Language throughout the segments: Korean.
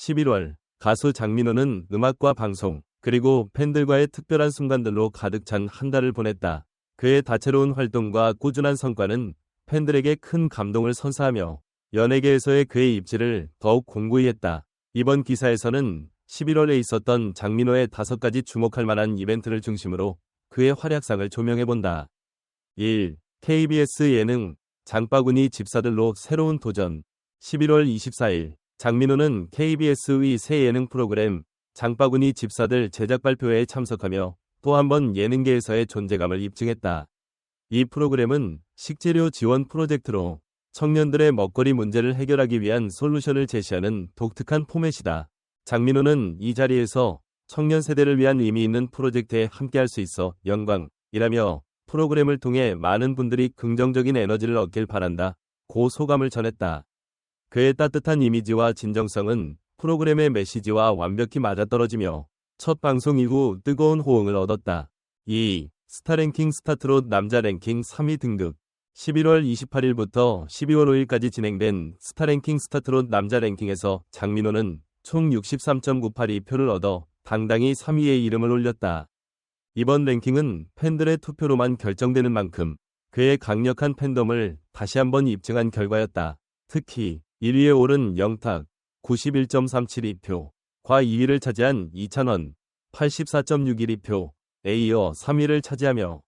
11월 가수 장민호는 음악과 방송 그리고 팬들과의 특별한 순간들로 가득 찬 한 달을 보냈다. 그의 다채로운 활동과 꾸준한 성과는 팬들에게 큰 감동을 선사하며 연예계에서의 그의 입지를 더욱 공고히 했다. 이번 기사에서는 11월에 있었던 장민호의 다섯 가지 주목할 만한 이벤트를 중심으로 그의 활약상을 조명해본다. 1. KBS 예능 장바구니 집사들로 새로운 도전 11월 24일 장민호는 KBS의 새 예능 프로그램 장바구니 집사들 제작 발표회에 참석하며 또 한 번 예능계에서의 존재감을 입증했다. 이 프로그램은 식재료 지원 프로젝트로 청년들의 먹거리 문제를 해결하기 위한 솔루션을 제시하는 독특한 포맷이다. 장민호는 이 자리에서 청년 세대를 위한 의미 있는 프로젝트에 함께할 수 있어 영광이라며 프로그램을 통해 많은 분들이 긍정적인 에너지를 얻길 바란다. 고 소감을 전했다. 그의 따뜻한 이미지와 진정성은 프로그램의 메시지와 완벽히 맞아떨어지며 첫 방송 이후 뜨거운 호응을 얻었다. 2. 스타랭킹 스타트롯 남자 랭킹 3위 등극 11월 28일부터 12월 5일까지 진행된 스타랭킹 스타트롯 남자 랭킹에서 장민호는 총 63.982 표를 얻어 당당히 3위에 이름을 올렸다. 이번 랭킹은 팬들의 투표로만 결정되는 만큼 그의 강력한 팬덤을 다시 한번 입증한 결과였다. 특히 1위에 오른 영탁 91.372표, 과 2위를 차지한 이찬원 84.612표 에 이어 3위를 차지하며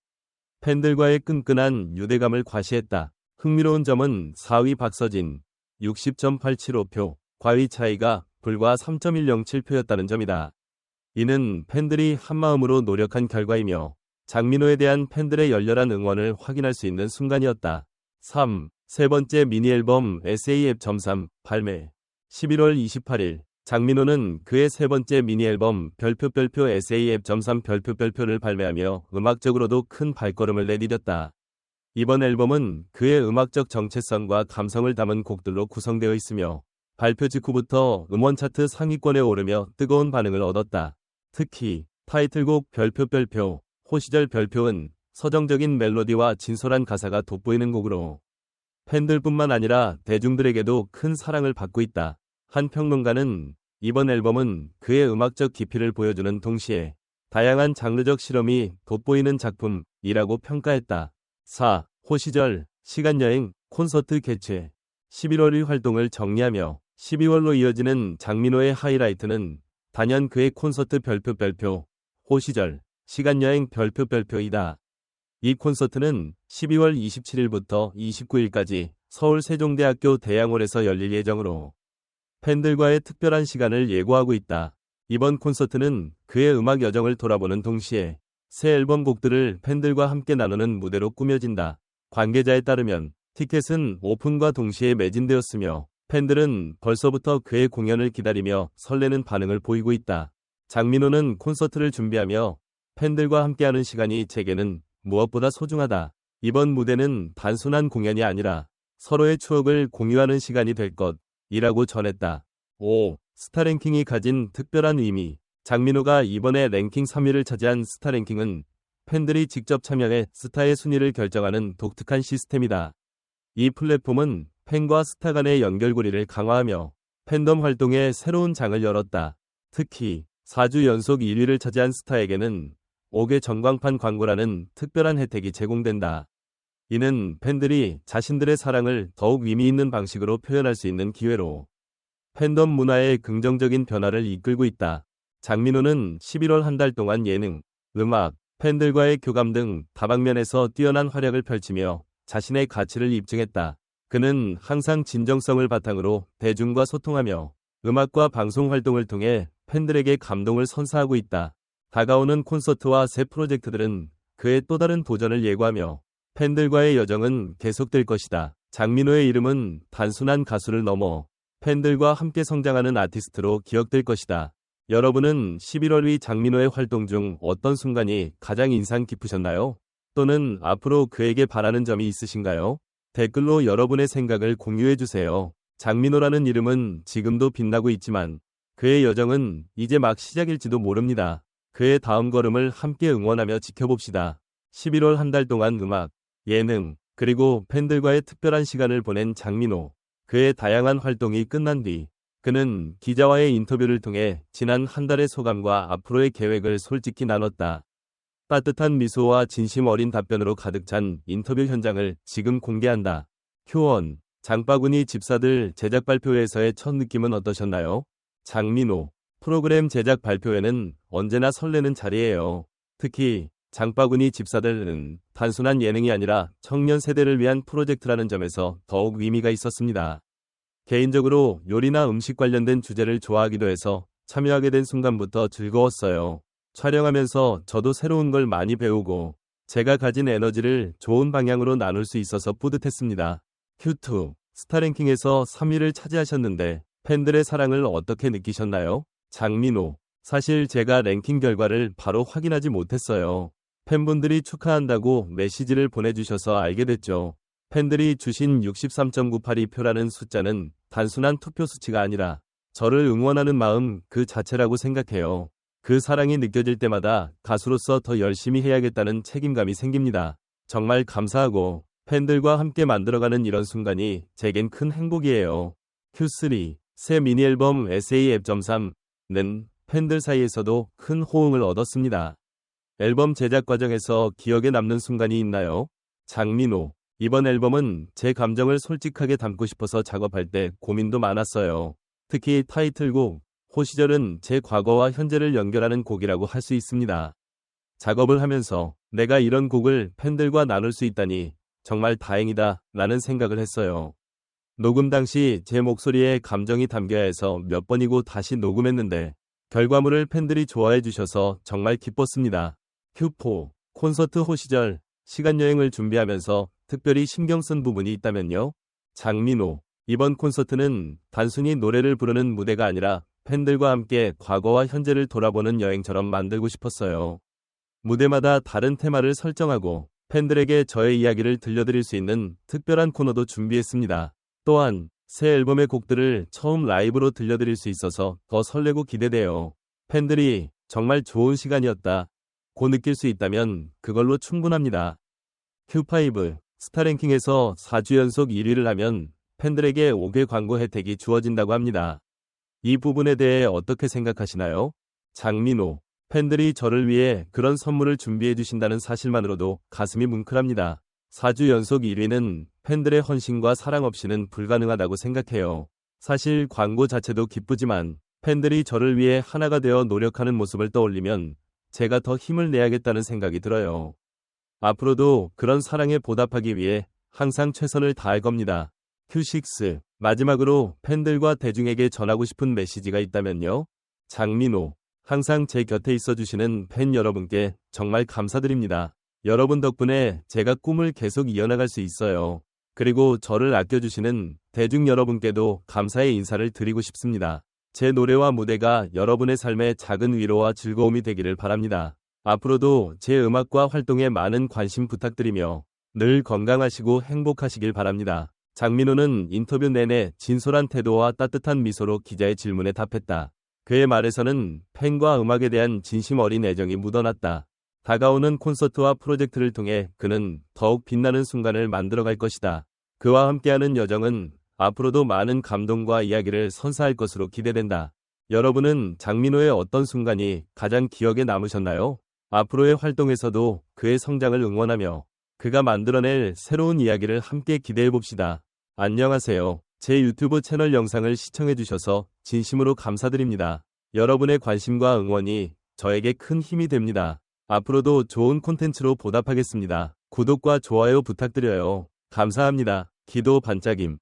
팬들과의 끈끈한 유대감을 과시했다. 흥미로운 점은 4위 박서진 60.875표, 과위 차이가 불과 3.107표였다는 점이다. 이는 팬들이 한마음으로 노력한 결과이며 장민호에 대한 팬들의 열렬한 응원을 확인할 수 있는 순간이었다. 3. 세 번째 미니 앨범 SAF.3 발매 11월 28일 장민호는 그의 세 번째 미니 앨범 별표별표 SAF.3 별표별표를 발매하며 음악적으로도 큰 발걸음을 내디뎠다. 이번 앨범은 그의 음악적 정체성과 감성을 담은 곡들로 구성되어 있으며 발표 직후부터 음원 차트 상위권에 오르며 뜨거운 반응을 얻었다. 특히 타이틀곡 별표별표, 호시절 별표은 서정적인 멜로디와 진솔한 가사가 돋보이는 곡으로 팬들뿐만 아니라 대중들에게도 큰 사랑을 받고 있다. 한 평론가는 이번 앨범은 그의 음악적 깊이를 보여주는 동시에 다양한 장르적 실험이 돋보이는 작품이라고 평가했다. 4. 호시절, 시간여행, 콘서트 개최 11월의 활동을 정리하며 12월로 이어지는 장민호의 하이라이트는 단연 그의 콘서트 별표 별표, 호시절, 시간여행 별표 별표이다. 이 콘서트는 12월 27일부터 29일까지 서울 세종대학교 대양홀에서 열릴 예정으로 팬들과의 특별한 시간을 예고하고 있다. 이번 콘서트는 그의 음악 여정을 돌아보는 동시에 새 앨범 곡들을 팬들과 함께 나누는 무대로 꾸며진다. 관계자에 따르면 티켓은 오픈과 동시에 매진되었으며 팬들은 벌써부터 그의 공연을 기다리며 설레는 반응을 보이고 있다. 장민호는 콘서트를 준비하며 팬들과 함께하는 시간이 제게는 무엇보다 소중하다. 이번 무대는 단순한 공연이 아니라 서로의 추억을 공유하는 시간이 될 것이라고 전했다. 5. 스타랭킹이 가진 특별한 의미 장민호가 이번에 랭킹 3위를 차지한 스타랭킹은 팬들이 직접 참여해 스타의 순위를 결정하는 독특한 시스템이다. 이 플랫폼은 팬과 스타 간의 연결고리를 강화하며 팬덤 활동에 새로운 장을 열었다. 특히 4주 연속 1위를 차지한 스타에게는 5개 전광판 광고라는 특별한 혜택이 제공된다. 이는 팬들이 자신들의 사랑을 더욱 의미 있는 방식으로 표현할 수 있는 기회로 팬덤 문화의 긍정적인 변화를 이끌고 있다. 장민호는 11월 한 달 동안 예능, 음악, 팬들과의 교감 등 다방면에서 뛰어난 활약을 펼치며 자신의 가치를 입증했다. 그는 항상 진정성을 바탕으로 대중과 소통하며 음악과 방송 활동을 통해 팬들에게 감동을 선사하고 있다. 다가오는 콘서트와 새 프로젝트들은 그의 또 다른 도전을 예고하며 팬들과의 여정은 계속될 것이다. 장민호의 이름은 단순한 가수를 넘어 팬들과 함께 성장하는 아티스트로 기억될 것이다. 여러분은 11월 위 장민호의 활동 중 어떤 순간이 가장 인상 깊으셨나요? 또는 앞으로 그에게 바라는 점이 있으신가요? 댓글로 여러분의 생각을 공유해주세요. 장민호라는 이름은 지금도 빛나고 있지만 그의 여정은 이제 막 시작일지도 모릅니다. 그의 다음 걸음을 함께 응원하며 지켜봅시다. 11월 한 달 동안 음악, 예능, 그리고 팬들과의 특별한 시간을 보낸 장민호. 그의 다양한 활동이 끝난 뒤 그는 기자와의 인터뷰를 통해 지난 한 달의 소감과 앞으로의 계획을 솔직히 나눴다. 따뜻한 미소와 진심 어린 답변으로 가득 찬 인터뷰 현장을 지금 공개한다. 효원, 장바구니 집사들 제작 발표회에서의 첫 느낌은 어떠셨나요? 장민호, 프로그램 제작 발표회는 언제나 설레는 자리예요. 특히 장바구니 집사들은 단순한 예능이 아니라 청년 세대를 위한 프로젝트라는 점에서 더욱 의미가 있었습니다. 개인적으로 요리나 음식 관련된 주제를 좋아하기도 해서 참여하게 된 순간부터 즐거웠어요. 촬영하면서 저도 새로운 걸 많이 배우고 제가 가진 에너지를 좋은 방향으로 나눌 수 있어서 뿌듯했습니다. q2 스타랭킹에서 3위를 차지하셨는데 팬들의 사랑을 어떻게 느끼셨나요? 장민호 사실 제가 랭킹 결과를 바로 확인하지 못했어요. 팬분들이 축하한다고 메시지를 보내주셔서 알게 됐죠. 팬들이 주신 63.982표라는 숫자는 단순한 투표 수치가 아니라 저를 응원하는 마음 그 자체라고 생각해요. 그 사랑이 느껴질 때마다 가수로서 더 열심히 해야겠다는 책임감이 생깁니다. 정말 감사하고 팬들과 함께 만들어가는 이런 순간이 제겐 큰 행복이에요. Q3 새 미니 앨범 SA 앱.3 는 팬들 사이에서도 큰 호응을 얻었습니다. 앨범 제작 과정에서 기억에 남는 순간이 있나요? 장민호 이번 앨범은 제 감정을 솔직하게 담고 싶어서 작업할 때 고민도 많았어요. 특히 타이틀곡 호시절은 제 과거와 현재를 연결하는 곡이라고 할 수 있습니다. 작업을 하면서 내가 이런 곡을 팬들과 나눌 수 있다니 정말 다행이다 라는 생각을 했어요. 녹음 당시 제 목소리에 감정이 담겨야 해서 몇 번이고 다시 녹음했는데 결과물을 팬들이 좋아해 주셔서 정말 기뻤습니다. 큐4 콘서트 호 시절 시간여행을 준비하면서 특별히 신경 쓴 부분이 있다면요. 장민호 이번 콘서트는 단순히 노래를 부르는 무대가 아니라 팬들과 함께 과거와 현재를 돌아보는 여행처럼 만들고 싶었어요. 무대마다 다른 테마를 설정하고 팬들에게 저의 이야기를 들려드릴 수 있는 특별한 코너도 준비했습니다. 또한 새 앨범의 곡들을 처음 라이브로 들려드릴 수 있어서 더 설레고 기대돼요. 팬들이 정말 좋은 시간이었다. 고 느낄 수 있다면 그걸로 충분합니다. Q5 스타랭킹에서 4주 연속 1위를 하면 팬들에게 5개 광고 혜택이 주어진다고 합니다. 이 부분에 대해 어떻게 생각하시나요? 장민호, 팬들이 저를 위해 그런 선물을 준비해 주신다는 사실만으로도 가슴이 뭉클합니다. 4주 연속 1위는 팬들의 헌신과 사랑 없이는 불가능하다고 생각해요. 사실 광고 자체도 기쁘지만 팬들이 저를 위해 하나가 되어 노력하는 모습을 떠올리면 제가 더 힘을 내야겠다는 생각이 들어요. 앞으로도 그런 사랑에 보답하기 위해 항상 최선을 다할 겁니다. Q6 마지막으로 팬들과 대중에게 전하고 싶은 메시지가 있다면요. 장민호 항상 제 곁에 있어주시는 팬 여러분께 정말 감사드립니다. 여러분 덕분에 제가 꿈을 계속 이어나갈 수 있어요. 그리고 저를 아껴주시는 대중 여러분께도 감사의 인사를 드리고 싶습니다. 제 노래와 무대가 여러분의 삶에 작은 위로와 즐거움이 되기를 바랍니다. 앞으로도 제 음악과 활동에 많은 관심 부탁드리며 늘 건강하시고 행복하시길 바랍니다. 장민호는 인터뷰 내내 진솔한 태도와 따뜻한 미소로 기자의 질문에 답했다. 그의 말에서는 팬과 음악에 대한 진심 어린 애정이 묻어났다. 다가오는 콘서트와 프로젝트를 통해 그는 더욱 빛나는 순간을 만들어갈 것이다. 그와 함께하는 여정은 앞으로도 많은 감동과 이야기를 선사할 것으로 기대된다. 여러분은 장민호의 어떤 순간이 가장 기억에 남으셨나요? 앞으로의 활동에서도 그의 성장을 응원하며 그가 만들어낼 새로운 이야기를 함께 기대해 봅시다. 안녕하세요. 제 유튜브 채널 영상을 시청해 주셔서 진심으로 감사드립니다. 여러분의 관심과 응원이 저에게 큰 힘이 됩니다. 앞으로도 좋은 콘텐츠로 보답하겠습니다. 구독과 좋아요 부탁드려요. 감사합니다. 기도 반짝임